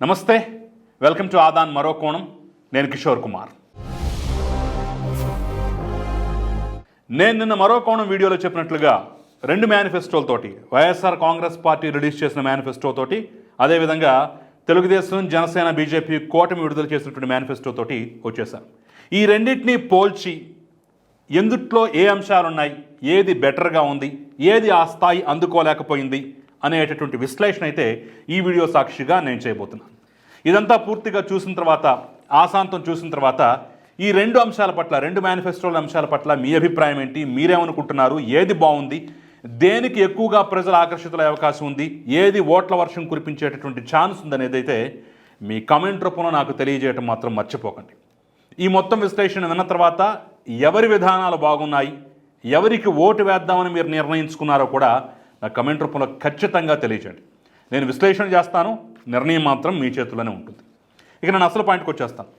నమస్తే welcome to Aadan మరో కోణం. నేను కిషోర్ కుమార్. నేను నిన్న మరో కోణం వీడియోలో చెప్పినట్లుగా రెండు మేనిఫెస్టోలతోటి వైఎస్ఆర్ కాంగ్రెస్ పార్టీ రిలీజ్ చేసిన మేనిఫెస్టోతోటి అదేవిధంగా తెలుగుదేశం జనసేన బీజేపీ కూటమి విడుదల చేసినటువంటి మేనిఫెస్టోతోటి వచ్చేసారు ఈ రెండింటినీ పోల్చి ఎందుట్లో ఏ అంశాలు ఉన్నాయి ఏది బెటర్గా ఉంది ఏది ఆ స్థాయి అందుకోలేకపోయింది అనేటటువంటి విశ్లేషణ అయితే ఈ వీడియో సాక్షిగా నేను చేయబోతున్నాను. ఇదంతా పూర్తిగా చూసిన తర్వాత ఆశాంతం చూసిన తర్వాత ఈ రెండు అంశాల పట్ల రెండు మేనిఫెస్టోల అంశాల పట్ల మీ అభిప్రాయం ఏంటి? మీరేమనుకుంటున్నారు? ఏది బాగుంది? దేనికి ఎక్కువగా ప్రజలు ఆకర్షితులయ్యే అవకాశం ఉంది? ఏది ఓట్ల వర్షం కురిపించేటటువంటి ఛాన్స్ ఉందనేది అయితే మీ కమెంట్ రూపంలో నాకు తెలియజేయటం మాత్రం మర్చిపోకండి. ఈ మొత్తం విశ్లేషణ విన్న తర్వాత ఎవరి విధానాలు బాగున్నాయి? ఎవరికి ఓటు వేద్దామని మీరు నిర్ణయించుకున్నారో కూడా నా కమెంట్ రూపంలో ఖచ్చితంగా తెలియజేయండి నేను విశ్లేషణ చేస్తాను నిర్ణయం మాత్రం మీ చేతుల్లోనే ఉంటుంది. ఇక నేను అసలు పాయింట్కి వచ్చేస్తాను.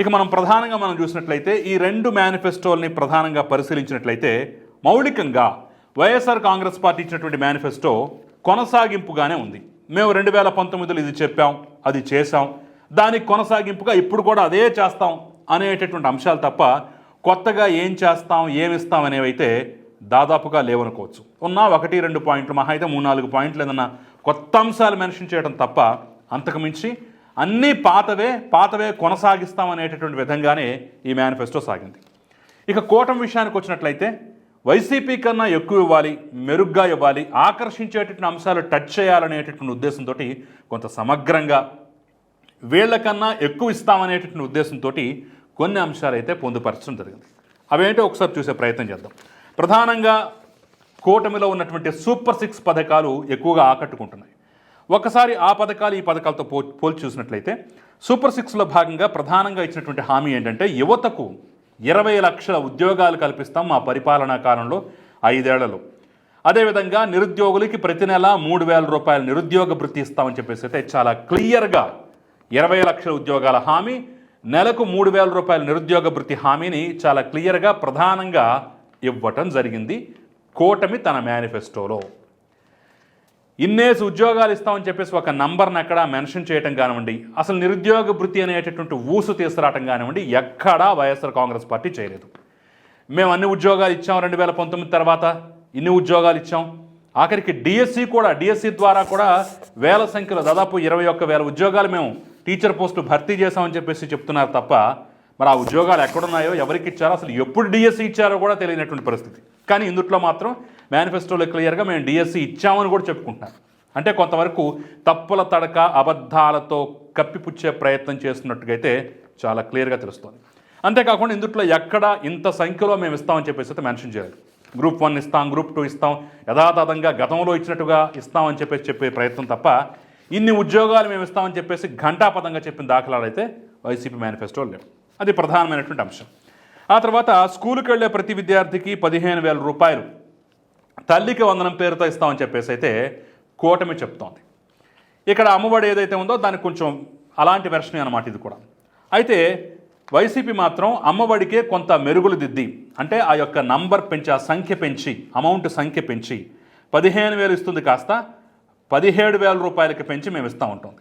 ఇక మనం ప్రధానంగా మనం చూసినట్లయితే ఈ రెండు మేనిఫెస్టోల్ని ప్రధానంగా పరిశీలించినట్లయితే మౌలికంగా వైఎస్ఆర్ కాంగ్రెస్ పార్టీ ఇచ్చినటువంటి మేనిఫెస్టో కొనసాగింపుగానే ఉంది. మేము రెండు వేల పంతొమ్మిదిలో ఇది చెప్పాం అది చేశాం. దానికి కొనసాగింపుగా ఇప్పుడు కూడా అదే చేస్తాం అనేటటువంటి అంశాలు తప్ప కొత్తగా ఏం చేస్తాం ఏమిస్తాం అనేవైతే దాదాపుగా లేవనుకోవచ్చు. ఉన్న ఒకటి రెండు పాయింట్లు మహా అయితే మూడు నాలుగు పాయింట్లు ఏదన్నా కొత్త అంశాలు మెన్షన్ చేయడం తప్ప అంతకుమించి అన్నీ పాతవే పాతవే కొనసాగిస్తాం అనేటటువంటి విధంగానే ఈ మేనిఫెస్టో సాగింది. ఇక కూటమి విషయానికి వచ్చినట్లయితే వైసీపీ కన్నా ఎక్కువ ఇవ్వాలి మెరుగ్గా ఇవ్వాలి ఆకర్షించేటటువంటి అంశాలు టచ్ చేయాలనేటటువంటి ఉద్దేశంతో కొంత సమగ్రంగా వీళ్ళకన్నా ఎక్కువ ఇస్తామనేటటువంటి ఉద్దేశంతో కొన్ని అంశాలు అయితే పొందుపరచడం జరిగింది. అవేంటో ఒకసారి చూసే ప్రయత్నం చేద్దాం. ప్రధానంగా కూటమిలో ఉన్నటువంటి సూపర్ సిక్స్ పథకాలు ఎక్కువగా ఆకట్టుకుంటున్నాయి. ఒకసారి ఆ పథకాలు ఈ పథకాలతో పో పోల్చి చూసినట్లయితే సూపర్ సిక్స్లో భాగంగా ప్రధానంగా ఇచ్చినటువంటి హామీ ఏంటంటే యువతకు ఇరవై లక్షల ఉద్యోగాలు కల్పిస్తాం మా పరిపాలనా కాలంలో ఐదేళ్ళలో. అదేవిధంగా నిరుద్యోగులకి ప్రతి నెల మూడు వేల రూపాయల నిరుద్యోగ భృతి ఇస్తామని చెప్పేసి అయితే చాలా క్లియర్గా ఇరవై లక్షల ఉద్యోగాల హామీ నెలకు మూడు వేల రూపాయల నిరుద్యోగ భృతి హామీని చాలా క్లియర్గా ప్రధానంగా ఇవ్వటం జరిగింది. కూటమి తన మేనిఫెస్టోలో. ఇన్నేసి ఉద్యోగాలు ఇస్తామని చెప్పేసి ఒక నంబర్ని ఎక్కడా మెన్షన్ చేయటం కానివ్వండి అసలు నిరుద్యోగ వృత్తి అనేటటువంటి ఊసు తీసుకురావటం కానివ్వండి ఎక్కడా వైఎస్ఆర్ కాంగ్రెస్ పార్టీ చేయలేదు. మేము అన్ని ఉద్యోగాలు ఇచ్చాం రెండు వేల పంతొమ్మిది తర్వాత ఇన్ని ఉద్యోగాలు ఇచ్చాం. ఆఖరికి డిఎస్సి కూడా డిఎస్సి ద్వారా కూడా వేల సంఖ్యలో దాదాపు ఇరవై ఒక్క వేల ఉద్యోగాలు మేము టీచర్ పోస్టు భర్తీ చేశామని చెప్పేసి చెప్తున్నారు తప్ప మరి ఆ ఉద్యోగాలు ఎక్కడున్నాయో ఎవరికి ఇచ్చారో అసలు ఎప్పుడు డిఎస్సి ఇచ్చారో కూడా తెలియనటువంటి పరిస్థితి. కానీ ఇందుట్లో మాత్రం మేనిఫెస్టోలో క్లియర్గా మేము డిఎస్సి ఇచ్చామని కూడా చెప్పుకుంటున్నాం. అంటే కొంతవరకు తప్పుల తడక అబద్ధాలతో కప్పిపుచ్చే ప్రయత్నం చేస్తున్నట్టుగా అయితే చాలా క్లియర్గా తెలుస్తుంది. అంతేకాకుండా ఇందుట్లో ఎక్కడ ఇంత సంఖ్యలో మేము ఇస్తామని చెప్పేసి అయితే మెన్షన్ చేయాలి గ్రూప్ వన్ ఇస్తాం గ్రూప్ టూ ఇస్తాం యథాతథంగా గతంలో ఇచ్చినట్టుగా ఇస్తామని చెప్పేసి చెప్పే ప్రయత్నం తప్ప ఇన్ని ఉద్యోగాలు మేము ఇస్తామని చెప్పేసి ఘంటాపథంగా చెప్పిన దాఖలాలు అయితే వైసీపీ మేనిఫెస్టో లేవు. అది ప్రధానమైనటువంటి అంశం. ఆ తర్వాత స్కూల్కి వెళ్ళే ప్రతి విద్యార్థికి పదిహేను వేల రూపాయలు తల్లికి వందనం పేరుతో ఇస్తామని చెప్పేసి అయితే కూటమి చెప్తోంది. ఇక్కడ అమ్మఒడి ఏదైతే ఉందో దానికి కొంచెం అలాంటి వెర్షన్ అనమాట ఇది కూడా. అయితే వైసీపీ మాత్రం అమ్మఒడికే కొంత మెరుగులు దిద్ది అంటే ఆ యొక్క నంబర్ పెంచి ఆ సంఖ్య పెంచి అమౌంట్ సంఖ్య పెంచి పదిహేను వేలు ఇస్తుంది కాస్త పదిహేడు వేల రూపాయలకి పెంచి మేము ఇస్తూ ఉంటుంది.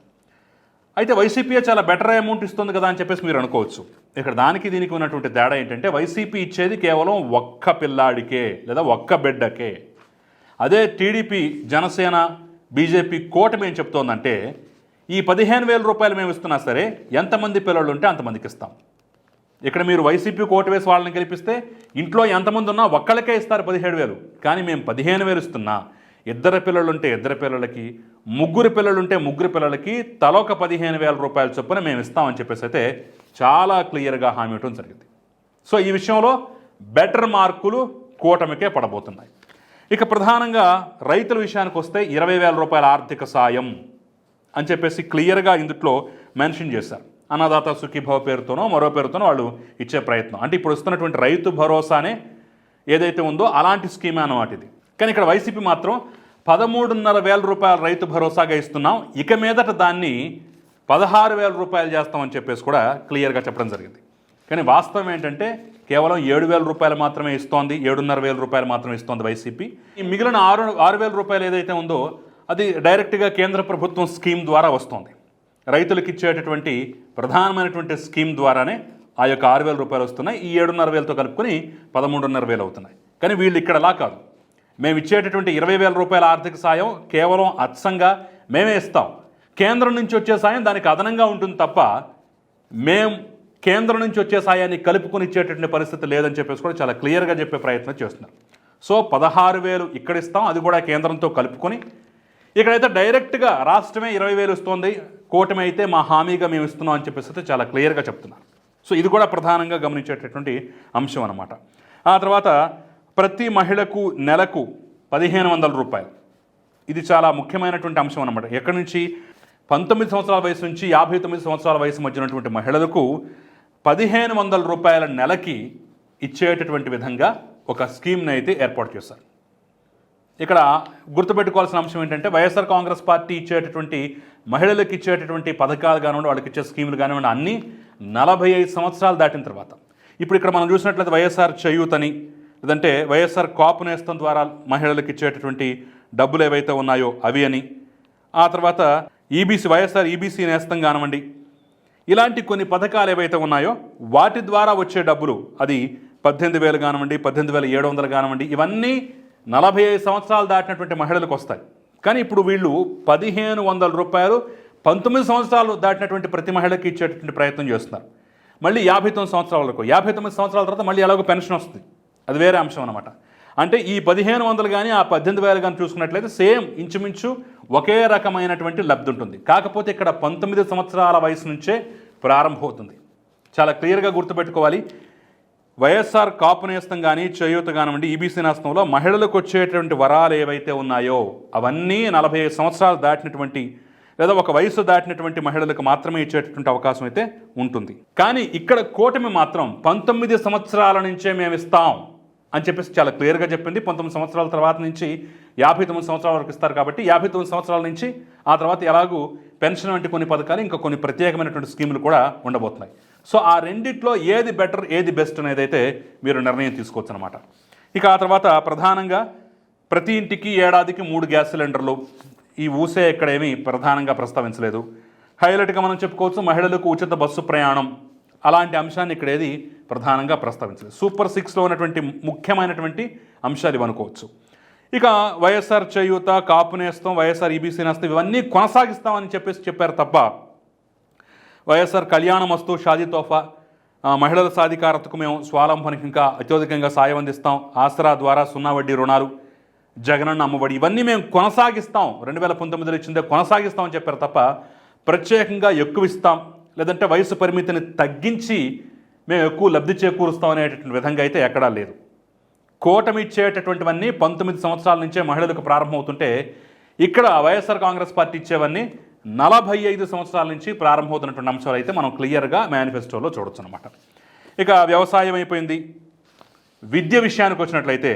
అయితే వైసీపీఏ చాలా బెటర్ అమౌంట్ ఇస్తుంది కదా అని చెప్పేసి మీరు అనుకోవచ్చు. ఇక్కడ దానికి దీనికి ఉన్నటువంటి తేడా ఏంటంటే వైసీపీ ఇచ్చేది కేవలం ఒక్క పిల్లాడికే లేదా ఒక్క బిడ్డకే. అదే టీడీపీ జనసేన బీజేపీ కూటమి ఏం చెప్తోందంటే ఈ పదిహేను వేల రూపాయలు మేము ఇస్తున్నా సరే ఎంతమంది పిల్లలు ఉంటే అంతమందికి ఇస్తాం. ఇక్కడ మీరు వైసీపీ కోట వేసి వాళ్ళని గెలిపిస్తే ఇంట్లో ఎంతమంది ఉన్నా ఒక్కళ్ళకే ఇస్తారు పదిహేడు వేలు. కానీ మేము పదిహేను వేలు ఇస్తున్నా ఇద్దరు పిల్లలుంటే ఇద్దరు పిల్లలకి ముగ్గురు పిల్లలు ఉంటే ముగ్గురు పిల్లలకి తలొక పదిహేను వేల రూపాయల చొప్పున మేము ఇస్తామని చెప్పేసి అయితే చాలా క్లియర్గా హామీ ఇవ్వడం జరిగింది. సో ఈ విషయంలో బెటర్ మార్కులు కూటమికే పడబోతున్నాయి. ఇక ప్రధానంగా రైతుల విషయానికి వస్తే ఇరవై వేల రూపాయల ఆర్థిక సాయం అని చెప్పేసి క్లియర్గా ఇందుట్లో మెన్షన్ చేశారు. అన్నదాత సుఖీభవ పేరుతోనో మరో పేరుతోనో వాళ్ళు ఇచ్చే ప్రయత్నం. అంటే ఇప్పుడు వస్తున్నటువంటి రైతు భరోసానే ఏదైతే ఉందో అలాంటి స్కీమే అన్నమాట ఇది. కానీ ఇక్కడ వైసీపీ మాత్రం పదమూడున్నర వేల రూపాయల రైతు భరోసాగా ఇస్తున్నాం. ఇక మీదట దాన్ని పదహారు వేల రూపాయలు చేస్తామని చెప్పేసి కూడా క్లియర్గా చెప్పడం జరిగింది. కానీ వాస్తవం ఏంటంటే కేవలం ఏడు వేల రూపాయలు మాత్రమే ఇస్తోంది ఏడున్నర వేల రూపాయలు మాత్రమే ఇస్తోంది వైసీపీ. ఈ మిగిలిన ఆరు ఆరు వేల రూపాయలు ఏదైతే ఉందో అది డైరెక్ట్గా కేంద్ర ప్రభుత్వం స్కీమ్ ద్వారా వస్తుంది. రైతులకు ఇచ్చేటటువంటి ప్రధానమైనటువంటి స్కీమ్ ద్వారానే ఆ యొక్క ఆరు వేల రూపాయలు వస్తున్నాయి. ఈ ఏడున్నర వేలతో కలుపుకొని పదమూడున్నర వేలు అవుతున్నాయి. కానీ వీళ్ళు ఇక్కడ అలా కాదు. మేము ఇచ్చేటటువంటి ఇరవై వేల రూపాయల ఆర్థిక సాయం కేవలం అచ్చంగా మేమే ఇస్తాం. కేంద్రం నుంచి వచ్చే సాయం దానికి అదనంగా ఉంటుంది తప్ప మేము కేంద్రం నుంచి వచ్చే సాయాన్ని కలుపుకొని ఇచ్చేటటువంటి పరిస్థితి లేదని చెప్పేసి కూడా చాలా క్లియర్గా చెప్పే ప్రయత్నం చేస్తున్నారు. సో పదహారు వేలు ఇక్కడ ఇస్తాం అది కూడా కేంద్రంతో కలుపుకొని. ఇక్కడైతే డైరెక్ట్గా రాష్ట్రమే ఇరవై వేలు ఇస్తోంది కూటమి అయితే మా హామీగా మేము ఇస్తున్నాం అని చెప్పేసి అయితే చాలా క్లియర్గా చెప్తున్నారు. సో ఇది కూడా ప్రధానంగా గమనించేటటువంటి అంశం అన్నమాట. ఆ తర్వాత ప్రతి మహిళకు నెలకు పదిహేను వందల రూపాయలు. ఇది చాలా ముఖ్యమైనటువంటి అంశం అనమాట ఎక్కడి నుంచి? పంతొమ్మిది సంవత్సరాల వయసు నుంచి యాభై తొమ్మిది సంవత్సరాల వయసు మధ్య ఉన్నటువంటి మహిళలకు పదిహేను వందల రూపాయల నెలకి ఇచ్చేటటువంటి విధంగా ఒక స్కీమ్ని అయితే ఏర్పాటు చేశారు. ఇక్కడ గుర్తుపెట్టుకోవాల్సిన అంశం ఏంటంటే వైఎస్ఆర్ కాంగ్రెస్ పార్టీ ఇచ్చేటటువంటి మహిళలకు ఇచ్చేటటువంటి పథకాలు కానివ్వండి వాళ్ళకి ఇచ్చే స్కీములు కానివ్వండి అన్నీ నలభై ఐదు సంవత్సరాలు దాటిన తర్వాత. ఇప్పుడు ఇక్కడ మనం చూసినట్లయితే వైఎస్ఆర్ చేయూత్ అని లేదంటే వైఎస్ఆర్ కాపు నేస్తం ద్వారా మహిళలకు ఇచ్చేటటువంటి డబ్బులు ఏవైతే ఉన్నాయో అవి అని. ఆ తర్వాత ఈబీసీ వైఎస్ఆర్ ఈబీసీ నేస్తం కానివ్వండి ఇలాంటి కొన్ని పథకాలు ఏవైతే ఉన్నాయో వాటి ద్వారా వచ్చే డబ్బులు అది పద్దెనిమిది వేలు కానివ్వండి పద్దెనిమిది వేల ఏడు వందలు కానివ్వండి ఇవన్నీ నలభై ఐదు సంవత్సరాలు దాటినటువంటి మహిళలకు వస్తాయి. కానీ ఇప్పుడు వీళ్ళు పదిహేను వందల రూపాయలు పంతొమ్మిది సంవత్సరాలు దాటినటువంటి ప్రతి మహిళకి ఇచ్చేటటువంటి ప్రయత్నం చేస్తున్నారు. మళ్ళీ యాభై తొమ్మిది సంవత్సరాల వరకు యాభై తొమ్మిది సంవత్సరాల తర్వాత మళ్ళీ ఎలాగో పెన్షన్ వస్తుంది. అది వేరే అంశం అనమాట అంటే ఈ పదిహేను వందలు కానీ ఆ పద్దెనిమిది వేలు కానీ చూసుకున్నట్లయితే సేమ్ ఇంచుమించు ఒకే రకమైనటువంటి లబ్ధి ఉంటుంది. కాకపోతే ఇక్కడ పంతొమ్మిది సంవత్సరాల వయసు నుంచే ప్రారంభమవుతుంది. చాలా క్లియర్గా గుర్తుపెట్టుకోవాలి. వైఎస్ఆర్ కాపు నేస్తం కానీ చేయూత కానివ్వండి ఈబీసీ నేస్తంలో మహిళలకు వచ్చేటువంటి వరాలు ఏవైతే ఉన్నాయో అవన్నీ నలభై ఐదు సంవత్సరాలు దాటినటువంటి లేదా ఒక వయసు దాటినటువంటి మహిళలకు మాత్రమే ఇచ్చేటటువంటి అవకాశం అయితే ఉంటుంది. కానీ ఇక్కడ కూటమి మాత్రం పంతొమ్మిది సంవత్సరాల నుంచే మేము ఇస్తాం. అని చెప్పేసి చాలా క్లియర్గా చెప్పింది. పంతొమ్మిది సంవత్సరాల తర్వాత నుంచి యాభై తొమ్మిది సంవత్సరాల వరకు ఇస్తారు కాబట్టి యాభై తొమ్మిది సంవత్సరాల నుంచి ఆ తర్వాత ఎలాగూ పెన్షన్ వంటి కొన్ని పథకాలు ఇంకా కొన్ని ప్రత్యేకమైనటువంటి స్కీములు కూడా ఉండబోతున్నాయి. సో ఆ రెండిట్లో ఏది బెటర్ ఏది బెస్ట్ అనేది అయితే మీరు నిర్ణయం తీసుకోవచ్చు అనమాట ఇక ఆ తర్వాత ప్రధానంగా ప్రతి ఇంటికి ఏడాదికి మూడు గ్యాస్ సిలిండర్లు. ఈ ఊసే ఎక్కడేమీ ప్రధానంగా ప్రస్తావించలేదు. హైలైట్గా మనం చెప్పుకోవచ్చు మహిళలకు ఉచిత బస్సు ప్రయాణం. అలాంటి అంశాన్ని ఇక్కడ ఏది ప్రధానంగా ప్రస్తావించలేదు. సూపర్ సిక్స్లో ఉన్నటువంటి ముఖ్యమైనటువంటి అంశాలు ఇవి అనుకోవచ్చు. ఇక వైఎస్ఆర్ చేయూత కాపు నేస్తం వైఎస్ఆర్ ఈబీసీ నేస్తం ఇవన్నీ కొనసాగిస్తామని చెప్పేసి చెప్పారు తప్ప వైఎస్ఆర్ కళ్యాణమస్తు షాదీ తోఫా మహిళల సాధికారతకు మేము స్వాలంబనకి ఇంకా అత్యధికంగా సాయం అందిస్తాం. ఆసరా ద్వారా సున్నా వడ్డీ రుణాలు జగనన్న అమ్మఒడి ఇవన్నీ మేము కొనసాగిస్తాం. రెండు వేల పంతొమ్మిదిలో ఇచ్చిందే కొనసాగిస్తామని చెప్పారు తప్ప ప్రత్యేకంగా ఎక్కువ ఇస్తాం. లేదంటే వయసు పరిమితిని తగ్గించి మేము ఎక్కువ లబ్ధి చేకూరుస్తాం అనేటటువంటి విధంగా అయితే ఎక్కడా లేదు. కూటమి ఇచ్చేటటువంటివన్నీ పంతొమ్మిది సంవత్సరాల నుంచే మహిళలకు ప్రారంభమవుతుంటే ఇక్కడ వైఎస్ఆర్ కాంగ్రెస్ పార్టీ ఇచ్చేవన్నీ నలభై ఐదు సంవత్సరాల నుంచి ప్రారంభమవుతున్నటువంటి అంశాలు అయితే మనం క్లియర్గా మేనిఫెస్టోలో చూడొచ్చు అనమాట ఇక వ్యవసాయం అయిపోయింది. విద్య విషయానికి వచ్చినట్లయితే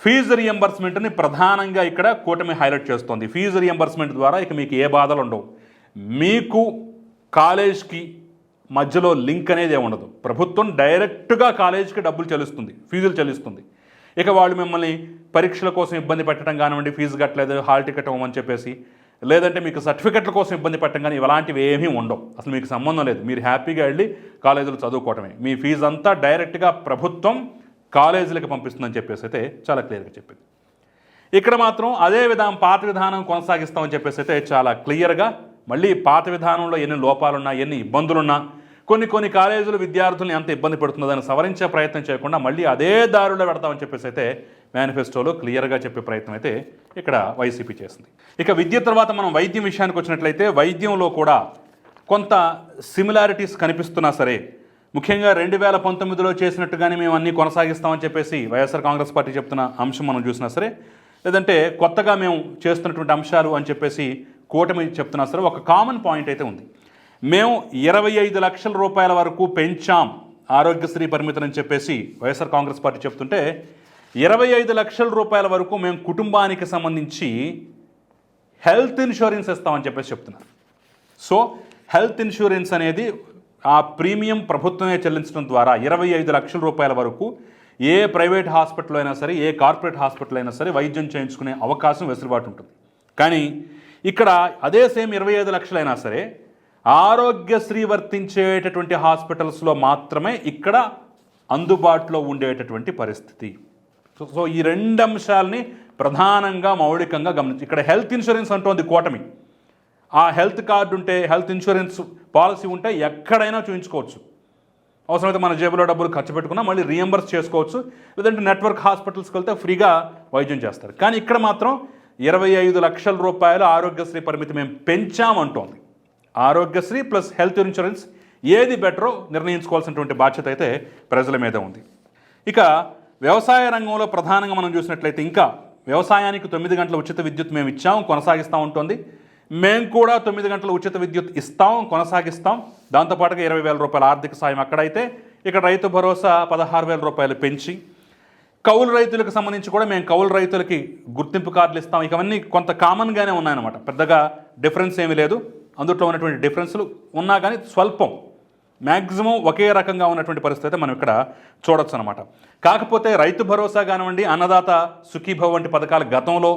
ఫీజు రియంబర్స్మెంట్ని ప్రధానంగా ఇక్కడ కూటమి హైలైట్ చేస్తోంది. ఫీజు రియంబర్స్మెంట్ ద్వారా ఇక మీకు ఏ బాధలు ఉండవు. మీకు కాలేజ్కి మధ్యలో లింక్ అనేది ఉండదు. ప్రభుత్వం డైరెక్ట్గా కాలేజీకి డబ్బులు చెల్లిస్తుంది ఫీజులు చెల్లిస్తుంది. ఇక వాళ్ళు మిమ్మల్ని పరీక్షల కోసం ఇబ్బంది పెట్టడం కానివ్వండి ఫీజు కట్టలేదు హాల్ టికెట్ ఇవ్వమని చెప్పేసి లేదంటే మీకు సర్టిఫికెట్ల కోసం ఇబ్బంది పెట్టడం కానీ ఇలాంటివి ఏమీ ఉండవు. అసలు మీకు సంబంధం లేదు. మీరు హ్యాపీగా వెళ్ళి కాలేజీలో చదువుకోవటమే. మీ ఫీజు అంతా డైరెక్ట్గా ప్రభుత్వం కాలేజీలకు పంపిస్తుందని చెప్పేసి అయితే చాలా క్లియర్గా చెప్పింది. ఇక్కడ మాత్రం అదే విధానం పాత విధానం కొనసాగిస్తామని చెప్పేసి అయితే చాలా క్లియర్గా మళ్ళీ పాత విధానంలో ఎన్ని లోపాలున్నా ఎన్ని ఇబ్బందులున్నా కొన్ని కొన్ని కాలేజీలు విద్యార్థులను ఎంత ఇబ్బంది పెడుతుందని సవరించే ప్రయత్నం చేయకుండా మళ్ళీ అదే దారిలో పెడతామని చెప్పేసి అయితే మేనిఫెస్టోలో క్లియర్గా చెప్పే ప్రయత్నం అయితే ఇక్కడ వైసీపీ చేసింది. ఇక విద్య తర్వాత మనం వైద్యం విషయానికి వచ్చినట్లయితే వైద్యంలో కూడా కొంత సిమిలారిటీస్ కనిపిస్తున్నా సరే ముఖ్యంగా రెండు వేల పంతొమ్మిదిలో చేసినట్టుగానే మేము అన్నీ కొనసాగిస్తామని చెప్పేసి వైఎస్ఆర్ కాంగ్రెస్ పార్టీ చెప్తున్న అంశం మనం చూసినా సరే లేదంటే కొత్తగా మేము చేస్తున్నటువంటి అంశాలు అని చెప్పేసి కూటమి చెప్తున్నా సరే ఒక కామన్ పాయింట్ అయితే ఉంది. మేము ఇరవై ఐదు లక్షల రూపాయల వరకు పెంచాం ఆరోగ్యశ్రీ పరిమితులని చెప్పేసి వైఎస్ఆర్ కాంగ్రెస్ పార్టీ చెప్తుంటే ఇరవై ఐదు లక్షల రూపాయల వరకు మేము కుటుంబానికి సంబంధించి హెల్త్ ఇన్సూరెన్స్ ఇస్తామని చెప్పేసి చెప్తున్నారు. సో హెల్త్ ఇన్సూరెన్స్ అనేది ఆ ప్రీమియం ప్రభుత్వమే చెల్లించడం ద్వారా ఇరవై ఐదు లక్షల రూపాయల వరకు ఏ ప్రైవేట్ హాస్పిటల్ అయినా సరే ఏ కార్పొరేట్ హాస్పిటల్ అయినా సరే వైద్యం చేయించుకునే అవకాశం వెసులుబాటు ఉంటుంది. కానీ ఇక్కడ అదే సేమ్ ఇరవై ఐదు లక్షలైనా సరే ఆరోగ్యశ్రీ వర్తించేటటువంటి హాస్పిటల్స్లో మాత్రమే ఇక్కడ అందుబాటులో ఉండేటటువంటి పరిస్థితి. సో సో ఈ రెండు అంశాలని ప్రధానంగా మౌలికంగా గమనించి ఇక్కడ హెల్త్ ఇన్సూరెన్స్ అంటోంది కూటమి. ఆ హెల్త్ కార్డు ఉంటే హెల్త్ ఇన్సూరెన్స్ పాలసీ ఉంటే ఎక్కడైనా చూపించుకోవచ్చు అవసరమైతే మన జేబులో డబ్బులు ఖర్చు పెట్టుకున్నా మళ్ళీ రీఎంబర్స్ చేసుకోవచ్చు. లేదంటే నెట్వర్క్ హాస్పిటల్స్కి వెళ్తే ఫ్రీగా వైద్యం చేస్తారు. కానీ ఇక్కడ మాత్రం ఇరవై ఐదు లక్షల రూపాయలు ఆరోగ్యశ్రీ పరిమితి మేము పెంచామంటోంది. ఆరోగ్యశ్రీ ప్లస్ హెల్త్ ఇన్సూరెన్స్ ఏది బెటరో నిర్ణయించుకోవాల్సినటువంటి బాధ్యత అయితే ప్రజల మీద ఉంది. ఇక వ్యవసాయ రంగంలో ప్రధానంగా మనం చూసినట్లయితే ఇంకా వ్యవసాయానికి తొమ్మిది గంటల ఉచిత విద్యుత్ మేము ఇచ్చాం కొనసాగిస్తూ ఉంటుంది మేము కూడా తొమ్మిది గంటల ఉచిత విద్యుత్ ఇస్తాం కొనసాగిస్తాం. దాంతోపాటుగా ఇరవై వేల రూపాయల ఆర్థిక సాయం అక్కడైతే. ఇక్కడ రైతు భరోసా పదహారు వేల రూపాయలు పెంచి కౌలు రైతులకు సంబంధించి కూడా మేము కౌలు రైతులకి గుర్తింపు కార్డులు ఇస్తాం. ఇక అవన్నీ కొంత కామన్గానే ఉన్నాయన్నమాట. పెద్దగా డిఫరెన్స్ ఏమీ లేదు. అందులో ఉన్నటువంటి డిఫరెన్స్లు ఉన్నా కానీ స్వల్పం. మ్యాక్సిమం ఒకే రకంగా ఉన్నటువంటి పరిస్థితి అయితే మనం ఇక్కడ చూడొచ్చు అనమాట కాకపోతే రైతు భరోసా కానివ్వండి అన్నదాత సుఖీభవ్ వంటి పథకాలు గతంలో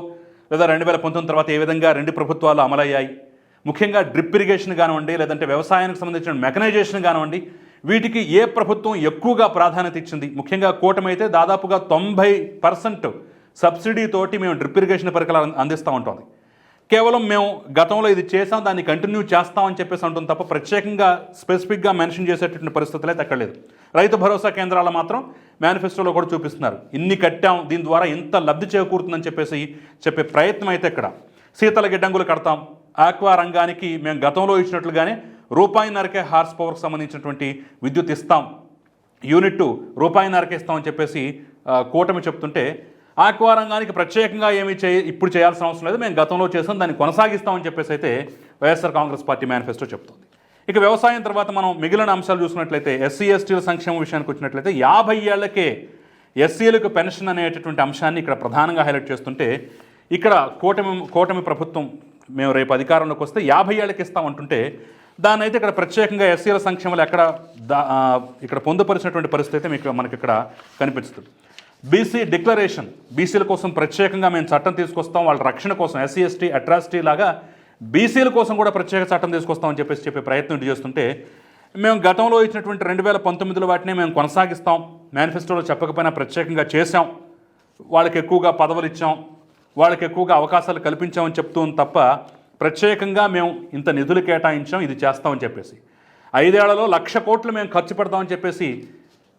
లేదా రెండు వేల పంతొమ్మిది తర్వాత ఏ విధంగా రెండు ప్రభుత్వాలు అమలయ్యాయి. ముఖ్యంగా డ్రిప్ ఇరిగేషన్ కానివ్వండి లేదంటే వ్యవసాయానికి సంబంధించిన మెకనైజేషన్ కానివ్వండి వీటికి ఏ ప్రభుత్వం ఎక్కువగా ప్రాధాన్యత ఇచ్చింది? ముఖ్యంగా కూటమి అయితే దాదాపుగా తొంభై పర్సెంట్ సబ్సిడీతోటి మేము డ్రిప్ ఇరిగేషన్ పరికరాలు అందిస్తూ ఉంటుంది. కేవలం మేము గతంలో ఇది చేసాం దాన్ని కంటిన్యూ చేస్తామని చెప్పేసి అంటుంది తప్ప ప్రత్యేకంగా స్పెసిఫిక్గా మెన్షన్ చేసేటటువంటి పరిస్థితులు అయితే అక్కడ లేదు. రైతు భరోసా కేంద్రాలు మాత్రం మేనిఫెస్టోలో కూడా చూపిస్తున్నారు. ఇన్ని కట్టాం దీని ద్వారా ఇంత లబ్ధి చేకూరుతుందని చెప్పేసి చెప్పే ప్రయత్నం అయితే ఇక్కడ. శీతల గిడ్డంగులు కడతాం. ఆక్వా రంగానికి మేము గతంలో ఇచ్చినట్లుగానే రూపాయిన్నరకే హార్స్ పవర్కి సంబంధించినటువంటి విద్యుత్ ఇస్తాం. యూనిట్ రూపాయిన్నరకే ఇస్తామని చెప్పేసి కూటమి చెప్తుంటే ఆక్వా రంగానికి ప్రత్యేకంగా ఏమీ చే ఇప్పుడు చేయాల్సిన అవసరం లేదు. మేము గతంలో చేసాం దాన్ని కొనసాగిస్తామని చెప్పేసి అయితే వైఎస్ఆర్ కాంగ్రెస్ పార్టీ మేనిఫెస్టో చెప్తుంది. ఇక వ్యవసాయం తర్వాత మనం మిగిలిన అంశాలు చూసినట్లయితే ఎస్సీ ఎస్టీల సంక్షేమ విషయానికి వచ్చినట్లయితే యాభై ఏళ్ళకే ఎస్సీలకు పెన్షన్ అనేటటువంటి అంశాన్ని ఇక్కడ ప్రధానంగా హైలైట్ చేస్తుంటే ఇక్కడ కూటమి కూటమి ప్రభుత్వం మేము రేపు అధికారంలోకి వస్తే యాభై ఏళ్ళకి ఇస్తామంటుంటే దాన్ని అయితే ఇక్కడ ప్రత్యేకంగా ఎస్సీల సంక్షేమాలు ఎక్కడ దా ఇక్కడ పొందుపరిచినటువంటి పరిస్థితి అయితే మీకు మనకి ఇక్కడ కనిపిస్తుంది. బీసీ డిక్లరేషన్ బీసీల కోసం ప్రత్యేకంగా మేము చట్టం తీసుకొస్తాం. వాళ్ళ రక్షణ కోసం ఎస్సీ ఎస్టీ అట్రాసిటీ లాగా బీసీల కోసం కూడా ప్రత్యేక చట్టం తీసుకొస్తామని చెప్పేసి చెప్పే ప్రయత్నం ఇటు చేస్తుంటే మేము గతంలో ఇచ్చినటువంటి రెండు వేల పంతొమ్మిదిలో వాటిని మేము కొనసాగిస్తాం. మేనిఫెస్టోలో చెప్పకపోయినా ప్రత్యేకంగా చేశాం. వాళ్ళకి ఎక్కువగా పదవులు ఇచ్చాం. వాళ్ళకి ఎక్కువగా అవకాశాలు కల్పించామని చెప్తూ తప్ప ప్రత్యేకంగా మేము ఇంత నిధులు కేటాయించాం ఇది చేస్తామని చెప్పేసి. ఐదేళ్ళలో లక్ష కోట్లు మేము ఖర్చు పెడతామని చెప్పేసి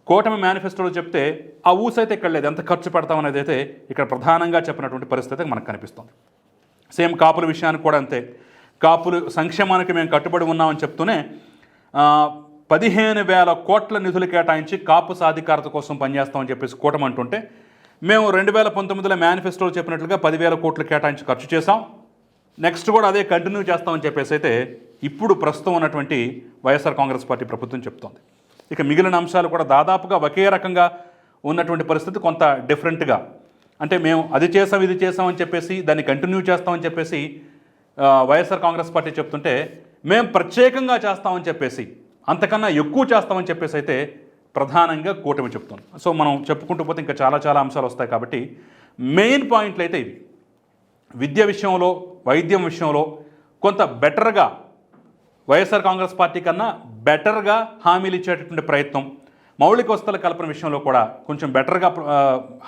కూటమి మేనిఫెస్టోలో చెప్తే ఆ ఊసైతే ఇక్కడ లేదు. ఎంత ఖర్చు పెడతామనేది అయితే ఇక్కడ ప్రధానంగా చెప్పినటువంటి పరిస్థితి మనకు కనిపిస్తుంది. సేమ్ కాపుల విషయానికి కూడా అంతే. కాపులు సంక్షేమానికి మేము కట్టుబడి ఉన్నామని చెప్తూనే పదిహేను వేల కోట్ల నిధులు కేటాయించి కాపు సాధికారత కోసం పనిచేస్తామని చెప్పేసి కూటమి అంటుంటే మేము రెండు వేల పంతొమ్మిదిలో మేనిఫెస్టోలో చెప్పినట్లుగా పదివేల కోట్లు కేటాయించి ఖర్చు చేసాం నెక్స్ట్ కూడా అదే కంటిన్యూ చేస్తామని చెప్పేసి అయితే ఇప్పుడు ప్రస్తుతం ఉన్నటువంటి వైఎస్ఆర్ కాంగ్రెస్ పార్టీ ప్రభుత్వం చెప్తోంది. ఇక మిగిలిన అంశాలు కూడా దాదాపుగా ఒకే రకంగా ఉన్నటువంటి పరిస్థితి కొంత డిఫరెంట్గా. అంటే మేము అది చేసాం ఇది చేసామని చెప్పేసి దాన్ని కంటిన్యూ చేస్తామని చెప్పేసి వైఎస్ఆర్ కాంగ్రెస్ పార్టీ చెప్తుంటే మేము ప్రత్యేకంగా చేస్తామని చెప్పేసి అంతకన్నా ఎక్కువ చేస్తామని చెప్పేసి అయితే ప్రధానంగా కూటమి చెప్తుంది. సో మనం చెప్పుకుంటూ పోతే ఇంకా చాలా చాలా అంశాలు వస్తాయి కాబట్టి మెయిన్ పాయింట్లు అయితే ఇవి. విద్య విషయంలో వైద్యం విషయంలో కొంత బెటర్గా వైఎస్ఆర్ కాంగ్రెస్ పార్టీ కన్నా బెటర్గా హామీలు ఇచ్చేటటువంటి ప్రయత్నం మౌలిక వసతుల కల్పన విషయంలో కూడా కొంచెం బెటర్గా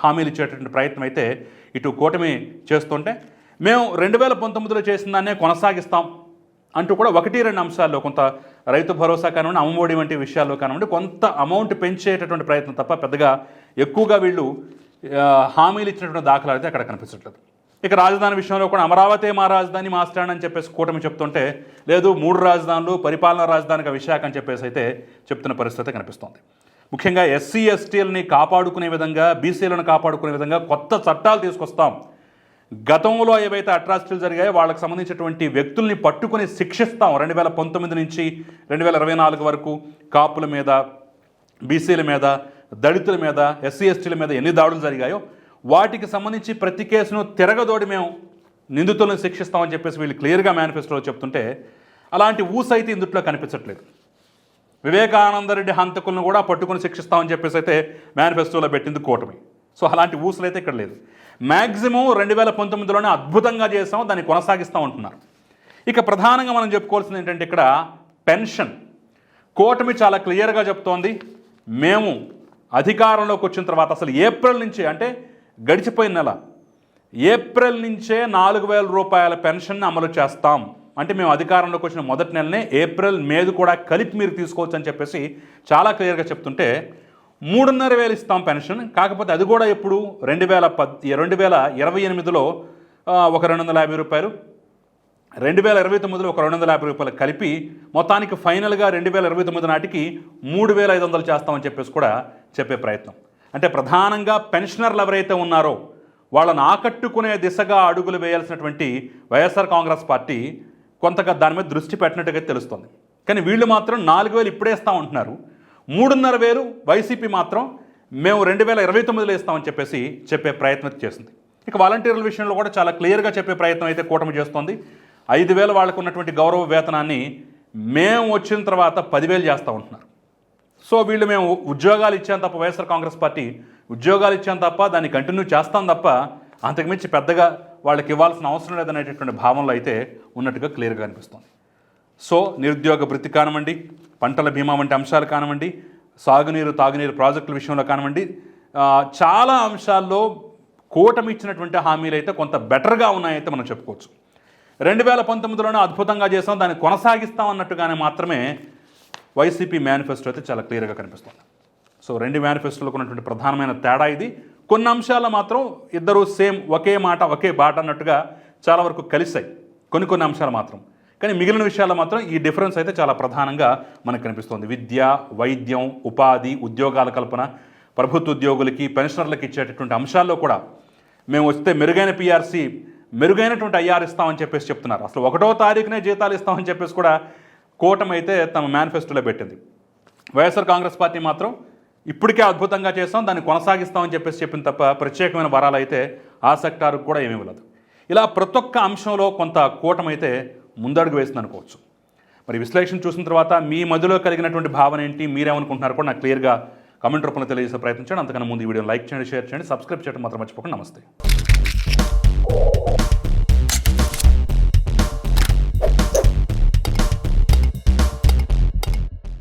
హామీలు ఇచ్చేటటువంటి ప్రయత్నం అయితే ఇటు కూటమి చేస్తుంటే మేము రెండు వేల పంతొమ్మిదిలో చేసిన దాన్నే కొనసాగిస్తాం అంటూ కూడా ఒకటి రెండు అంశాల్లో కొంత రైతు భరోసా కానివ్వండి అమ్మఒడి వంటి విషయాల్లో కానివ్వండి కొంత అమౌంట్ పెంచేటటువంటి ప్రయత్నం తప్ప పెద్దగా ఎక్కువగా వీళ్ళు హామీలు ఇచ్చినటువంటి దాఖలాలు అయితే అక్కడ కనిపించట్లేదు. ఇక రాజధాని విషయంలో కూడా అమరావతి మా రాజధాని మా స్టాండ్ అని చెప్పేసి కూటమి చెప్తుంటే లేదు మూడు రాజధానులు పరిపాలనా రాజధానిగా విశాఖ అని చెప్పేసి అయితే చెప్తున్న పరిస్థితి కనిపిస్తోంది. ముఖ్యంగా ఎస్సీ ఎస్టీలని కాపాడుకునే విధంగా బీసీలను కాపాడుకునే విధంగా కొత్త చట్టాలు తీసుకొస్తాం. గతంలో ఏవైతే అట్రాసిటీలు జరిగాయో వాళ్ళకి సంబంధించినటువంటి వ్యక్తుల్ని పట్టుకుని శిక్షిస్తాం. రెండు వేల పంతొమ్మిది నుంచి రెండు వేల ఇరవై నాలుగు వరకు కాపుల మీద బీసీల మీద దళితుల మీద ఎస్సీ ఎస్టీల మీద ఎన్ని దాడులు జరిగాయో వాటికి సంబంధించి ప్రతి కేసును తిరగదోడి మేము నిందితులను శిక్షిస్తామని చెప్పేసి వీళ్ళు క్లియర్గా మేనిఫెస్టోలో చెప్తుంటే అలాంటి ఊసైతే ఇందుట్లో కనిపించట్లేదు. వివేకానందరెడ్డి హంతకులను కూడా పట్టుకుని శిక్షిస్తామని చెప్పేసి అయితే మేనిఫెస్టోలో పెట్టింది కూటమి. సో అలాంటి ఊసలు అయితే ఇక్కడ లేదు. మ్యాక్సిమం రెండు వేల పంతొమ్మిదిలోనే అద్భుతంగా చేసాం దాన్ని కొనసాగిస్తాం అంటున్నారు. ఇక ప్రధానంగా మనం చెప్పుకోవాల్సింది ఏంటంటే ఇక్కడ పెన్షన్. కూటమి చాలా క్లియర్గా చెప్తోంది. మేము అధికారంలోకి వచ్చిన తర్వాత అసలు ఏప్రిల్ నుంచి అంటే గడిచిపోయిన నెల. ఏప్రిల్ నుంచే నాలుగు వేల రూపాయల పెన్షన్ అమలు చేస్తాం. అంటే మేము అధికారంలోకి వచ్చిన మొదటి నెలనే ఏప్రిల్ మేది కూడా కలిపి మీరు తీసుకోవచ్చు అని చెప్పేసి చాలా క్లియర్గా చెప్తుంటే మూడున్నర వేలు ఇస్తాం పెన్షన్. కాకపోతే అది కూడా ఎప్పుడు? రెండు వేల పద్ రెండు వేల ఇరవై ఎనిమిదిలో ఒక రెండు వందల యాభై రూపాయలు. రెండు వేల ఇరవై తొమ్మిదిలో ఒక రెండు వందల యాభై రూపాయలు కలిపి మొత్తానికి ఫైనల్గా రెండు వేల ఇరవై తొమ్మిది నాటికి మూడు వేల ఐదు వందలు చేస్తామని చెప్పేసి కూడా చెప్పే ప్రయత్నం. అంటే ప్రధానంగా పెన్షనర్లు ఎవరైతే ఉన్నారో వాళ్ళని ఆకట్టుకునే దిశగా అడుగులు వేయాల్సినటువంటి వైఎస్ఆర్ కాంగ్రెస్ పార్టీ కొంతగా దాని మీద దృష్టి పెట్టినట్టుగా తెలుస్తుంది. కానీ వీళ్ళు మాత్రం నాలుగు వేలు ఇప్పుడే ఇస్తామంటున్నారు మూడున్నర వేలు వైసీపీ మాత్రం మేము రెండు వేల ఇరవై తొమ్మిదిలో ఇస్తామని చెప్పేసి చెప్పే ప్రయత్నం చేసింది. ఇక వాలంటీర్ల విషయంలో కూడా చాలా క్లియర్గా చెప్పే ప్రయత్నం అయితే కూటమి చేస్తోంది. ఐదు వేలు వాళ్ళకు ఉన్నటువంటి గౌరవ వేతనాన్ని మేము వచ్చిన తర్వాత పదివేలు చేస్తూ ఉంటున్నారు సో వీళ్ళు మేము ఉద్యోగాలు ఇచ్చాం తప్ప వైఎస్ఆర్ కాంగ్రెస్ పార్టీ ఉద్యోగాలు ఇచ్చాం తప్ప దాన్ని కంటిన్యూ చేస్తాం తప్ప అంతకుమించి పెద్దగా వాళ్ళకి ఇవ్వాల్సిన అవసరం లేదనేటటువంటి భావనలో అయితే ఉన్నట్టుగా క్లియర్గా అనిపిస్తుంది. సో నిరుద్యోగ భృతి కానివ్వండి పంటల బీమా వంటి అంశాలు కానివ్వండి సాగునీరు తాగునీరు ప్రాజెక్టుల విషయంలో కానివ్వండి చాలా అంశాల్లో కూటమి ఇచ్చినటువంటి హామీలు అయితే కొంత బెటర్గా ఉన్నాయైతే మనం చెప్పుకోవచ్చు. రెండు వేల పంతొమ్మిదిలోనే అద్భుతంగా చేసాం దాన్ని కొనసాగిస్తాం అన్నట్టుగానే మాత్రమే వైసీపీ మేనిఫెస్టో అయితే చాలా క్లియర్గా కనిపిస్తుంది. సో రెండు మేనిఫెస్టోలకు ఉన్నటువంటి ప్రధానమైన తేడా ఇది. కొన్ని అంశాలు మాత్రం ఇద్దరు సేమ్ ఒకే మాట ఒకే బాట అన్నట్టుగా చాలా వరకు కలిశాయి. కొన్ని కొన్ని అంశాలు మాత్రం. కానీ మిగిలిన విషయాల్లో మాత్రం ఈ డిఫరెన్స్ అయితే చాలా ప్రధానంగా మనకు కనిపిస్తుంది. విద్య వైద్యం ఉపాధి ఉద్యోగాల కల్పన ప్రభుత్వ ఉద్యోగులకి పెన్షనర్లకు ఇచ్చేటటువంటి అంశాల్లో కూడా మేము వస్తే మెరుగైన పీఆర్సీ మెరుగైనటువంటి ఐఆర్ ఇస్తామని చెప్పేసి చెప్తున్నారు. అసలు ఒకటో తారీఖునే జీతాలు ఇస్తామని చెప్పేసి కూడా కూటమి అయితే తమ మేనిఫెస్టోలో పెట్టింది. వైఎస్ఆర్ కాంగ్రెస్ పార్టీ మాత్రం ఇప్పటికే అద్భుతంగా చేస్తాం దాన్ని కొనసాగిస్తామని చెప్పేసి చెప్పింది తప్ప ప్రత్యేకమైన వరాలు అయితే ఆ సెక్టార్కు కూడా ఏమీ ఇవ్వలేదు. ఇలా ప్రతి ఒక్క అంశంలో కొంత కూటమి అయితే ముందడుగు వేసింది అనుకోవచ్చు మరి విశ్లేషణ చూసిన తర్వాత మీ మధ్యలో కలిగినటువంటి భావన ఏంటి? మీరేమనుకుంటున్నారు కూడా నాకు క్లియర్గా కమెంట్ రూపంలో తెలియజేసే ప్రయత్నించండి అంతకన్నా ముందు ఈ వీడియో లైక్ చేయండి షేర్ చేయండి సబ్స్క్రైబ్ చేయడం మాత్రం మర్చిపోకండి. నమస్తే.